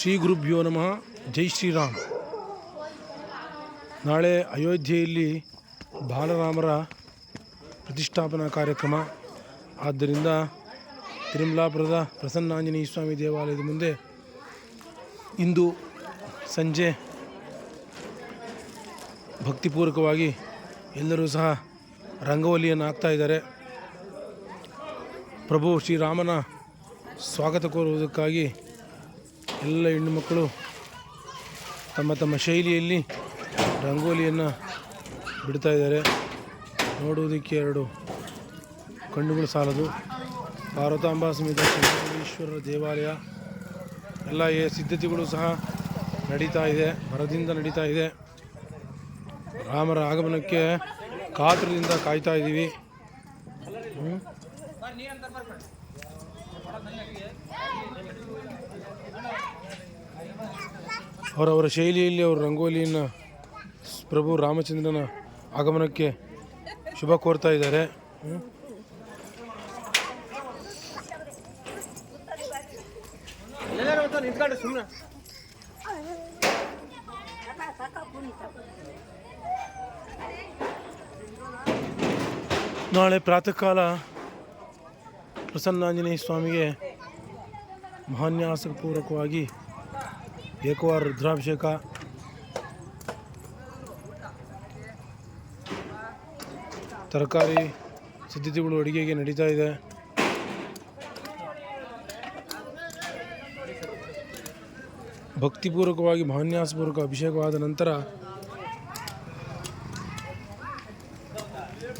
ಶ್ರೀ ಗುರುಭ್ಯೋ ನಮಃ. ಜೈ ಶ್ರೀರಾಮ್. ನಾಳೆ ಅಯೋಧ್ಯೆಯಲ್ಲಿ ಬಾಲರಾಮರ ಪ್ರತಿಷ್ಠಾಪನಾ ಕಾರ್ಯಕ್ರಮ. ಆದ್ದರಿಂದ ತಿರುಮಲಾಪುರದ ಪ್ರಸನ್ನಾಂಜನೇಯ ಸ್ವಾಮಿ ದೇವಾಲಯದ ಮುಂದೆ ಇಂದು ಸಂಜೆ ಭಕ್ತಿಪೂರ್ವಕವಾಗಿ ಎಲ್ಲರೂ ಸಹ ರಂಗೋಲಿಯನ್ನು ಹಾಕ್ತಾ ಇದ್ದಾರೆ. ಪ್ರಭು ಶ್ರೀರಾಮನ ಸ್ವಾಗತ ಕೋರುವುದಕ್ಕಾಗಿ ಎಲ್ಲ ಹೆಣ್ಣು ಮಕ್ಕಳು ತಮ್ಮ ತಮ್ಮ ಶೈಲಿಯಲ್ಲಿ ರಂಗೋಲಿಯನ್ನು ಬಿಡ್ತಾ ಇದ್ದಾರೆ. ನೋಡುವುದಕ್ಕೆ ಎರಡು ಕಣ್ಣುಗಳು ಸಾಲದು. ಪಾರ್ವತಾಂಬಾ ಸಮೇತ ಶ್ರೀಶ್ವರರ ದೇವಾಲಯ, ಎಲ್ಲ ಸಿದ್ಧತೆಗಳು ಸಹ ನಡೀತಾ ಇದೆ ಮರದಿಂದ ನಡೀತಾ ಇದೆ. ರಾಮರ ಆಗಮನಕ್ಕೆ ಕಾತುರದಿಂದ ಕಾಯ್ತಾ ಇದ್ದೀವಿ ಅವರವರ ಶೈಲಿಯಲ್ಲಿ ಅವರು ರಂಗೋಲಿಯನ್ನು ಪ್ರಭು ರಾಮಚಂದ್ರನ ಆಗಮನಕ್ಕೆ ಶುಭ ಕೋರ್ತಾ ಇದ್ದಾರೆ. ನಾಳೆ ಪ್ರಾತಃ ಕಾಲ ಪ್ರಸನ್ನಾಂಜನೇಯ ಸ್ವಾಮಿಗೆ ಮಹಾನ್ಯಾಸಪೂರ್ವಕವಾಗಿ ಏಕವಾರ ರುದ್ರಾಭಿಷೇಕ. ತರಕಾರಿ ಸಿದ್ಧತೆಗಳು ಅಡುಗೆಗೆ ನಡೀತಾ ಇದೆ. ಭಕ್ತಿಪೂರ್ವಕವಾಗಿ ಮಹಾನ್ಯಾಸಪೂರ್ವಕ ಅಭಿಷೇಕವಾದ ನಂತರ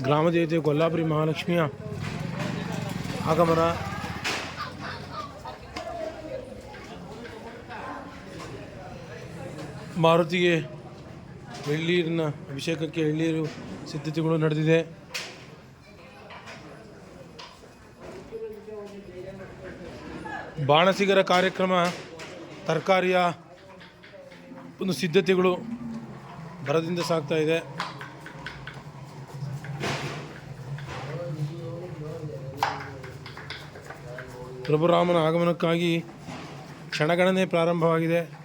ಗ್ರಾಮದೇವತೆ ಕೊಲ್ಲಾಪುರಿ ಮಹಾಲಕ್ಷ್ಮಿಯ ಆಗಮನ ಮಾರುತಿಗೆ ಎಳ್ಳೀರಿನ ಅಭಿಷೇಕಕ್ಕೆ ಎಳ್ಳೀರು ಸಿದ್ಧತೆಗಳು ನಡೆದಿದೆ. ಬಾಣಸಿಗರ ಕಾರ್ಯಕ್ರಮ, ತರಕಾರಿಯ ಒಂದು ಸಿದ್ಧತೆಗಳು ಭರದಿಂದ ಸಾಗ್ತಾ ಇದೆ. ಪ್ರಭುರಾಮನ ಆಗಮನಕ್ಕಾಗಿ ಕ್ಷಣಗಣನೆ ಪ್ರಾರಂಭವಾಗಿದೆ.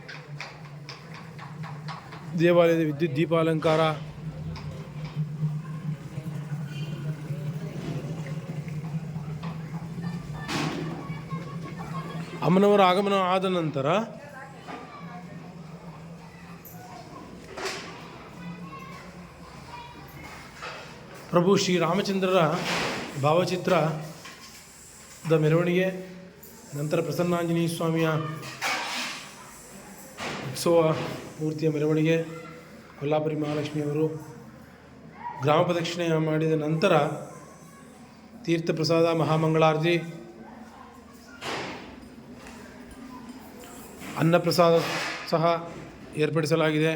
ದೇವಾಲಯದ ವಿದ್ಯುತ್ ದೀಪಾಲಂಕಾರ. ಅಮ್ಮನವರ ಆಗಮನ ಆದ ನಂತರ ಪ್ರಭು ಶ್ರೀರಾಮಚಂದ್ರರ ಭಾವಚಿತ್ರದ ಮೆರವಣಿಗೆ ನಂತರ ಪ್ರಸನ್ನಾಂಜನೇಯ ಸ್ವಾಮಿಯ ಉತ್ಸವ ಮೂರ್ತಿಯ ಮೆರವಣಿಗೆ ಕೊಲ್ಲಾಪುರಿ ಮಹಾಲಕ್ಷ್ಮಿಯವರು ಗ್ರಾಮ ಪ್ರದಕ್ಷಿಣೆ ಮಾಡಿದ ನಂತರ ತೀರ್ಥ ಪ್ರಸಾದ ಮಹಾಮಂಗಳಾರತಿ ಅನ್ನಪ್ರಸಾದ ಸಹ ಏರ್ಪಡಿಸಲಾಗಿದೆ.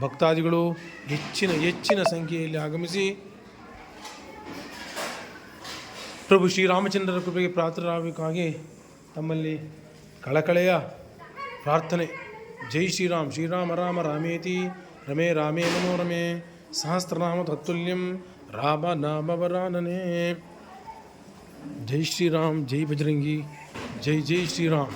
ಭಕ್ತಾದಿಗಳು ಹೆಚ್ಚಿನ ಹೆಚ್ಚಿನ ಸಂಖ್ಯೆಯಲ್ಲಿ ಆಗಮಿಸಿ ಪ್ರಭು ಶ್ರೀರಾಮಚಂದ್ರರ ಕೃಪೆಗೆ ಪಾತ್ರರಾಗಬೇಕಾಗಿ ತಮ್ಮಲ್ಲಿ ಕಳಕಳೆಯ ಪ್ರಾರ್ಥನೆ ಜೈ ಶ್ರೀರಾಮ್ ಶ್ರೀರಾಮ ರಾಮ ರಾಮೇತಿ ರಮೇ ರಾಮೇ ಮನೋರಮೆ ಸಹಸ್ರನಾಮ ತತ್ತುಲ್ಯಂ ರಾಮ ನಾಮವರಾನನೆ ಜೈ ಶ್ರೀರಾಮ್ ಜೈ ಬಜರಂಗಿ ಜೈ ಜೈ ಶ್ರೀರಾಮ್